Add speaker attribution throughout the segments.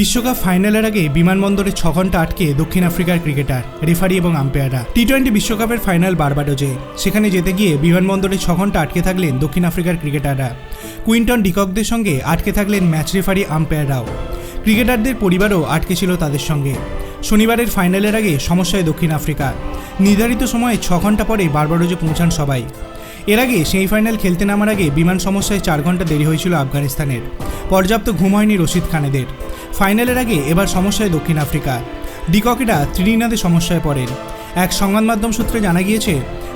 Speaker 1: বিশ্বকাপ ফাইনালের আগে বিমানবন্দরে ছ ঘণ্টা আটকে দক্ষিণ আফ্রিকার ক্রিকেটার, রেফারি এবং আম্পায়াররা। টি টোয়েন্টি বিশ্বকাপের ফাইনাল বারবাডোজে সেখানে যেতে গিয়ে বিমানবন্দরে ছ ঘণ্টা আটকে থাকলেন দক্ষিণ আফ্রিকার ক্রিকেটাররা। কুইন্টন ডিককদের সঙ্গে আটকে থাকলেন ম্যাচ রেফারি, আম্পায়াররাও। ক্রিকেটারদের পরিবারও আটকে ছিল তাদের সঙ্গে। শনিবারের ফাইনালের আগে সমস্যায় দক্ষিণ আফ্রিকা। নির্ধারিত সময়ে ছ ঘণ্টা পরে বারবাডোজে পৌঁছান সবাই। এর আগে সেমিফাইনাল খেলতে নামার আগে বিমান সমস্যায় চার ঘণ্টা দেরি হয়েছিল আফগানিস্তানের। পর্যাপ্ত ঘুম হয়নি রশিদ খানেদের। ফাইনালের আগে এবার সমস্যায় দক্ষিণ আফ্রিকা। ডিককেরা ত্রিনিনাদে সমস্যায় পড়েন। এক সংবাদ মাধ্যম সূত্রে জানা গিয়েছে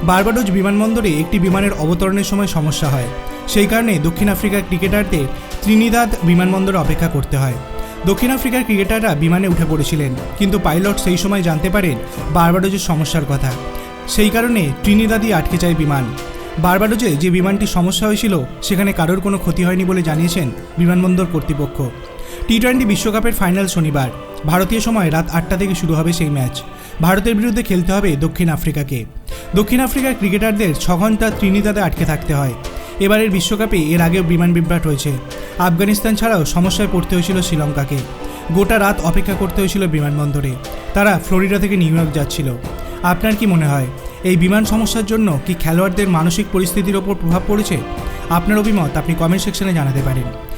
Speaker 1: বারবাডোজ বিমানবন্দরে একটি বিমানের অবতরণের সময় সমস্যা হয়। সেই কারণে দক্ষিণ আফ্রিকার ক্রিকেটারদের ত্রিনিদাদ বিমানবন্দরে অপেক্ষা করতে হয়। দক্ষিণ আফ্রিকার ক্রিকেটাররা বিমানে উঠে পড়েছিলেন, কিন্তু পাইলট সেই সময় জানতে পারেন বারবাডোজের সমস্যার কথা। সেই কারণে ট্রিনিদাদি আটকে যায় বিমান। বারবাডোজে যে বিমানটির সমস্যা হয়েছিল, সেখানে কারোর কোনো ক্ষতি হয়নি বলে জানিয়েছেন বিমানবন্দর কর্তৃপক্ষ। টি টোয়েন্টি বিশ্বকাপের ফাইনাল শনিবার, ভারতীয় সময় রাত আটটা থেকে শুরু হবে সেই ম্যাচ। ভারতের বিরুদ্ধে খেলতে হবে দক্ষিণ আফ্রিকাকে। দক্ষিণ আফ্রিকার ক্রিকেটারদের ছ ঘণ্টা ত্রিনিদাদে আটকে থাকতে হয়। এবারের বিশ্বকাপে এর আগেও বিমান বিভ্রাট হয়েছে। আফগানিস্তান ছাড়াও সমস্যায় পড়তে হয়েছিল শ্রীলঙ্কাকে। গোটা রাত অপেক্ষা করতে হয়েছিল বিমানবন্দরে। তারা ফ্লোরিডা থেকে নিউ ইয়র্ক যাচ্ছিল। আপনার কি মনে হয়, এই বিমান সমস্যার জন্য কি খেলোয়াড়দের মানসিক পরিস্থিতির ওপর প্রভাব পড়েছে? আপনার অভিমত আপনি কমেন্ট সেকশনে জানাতে পারেন।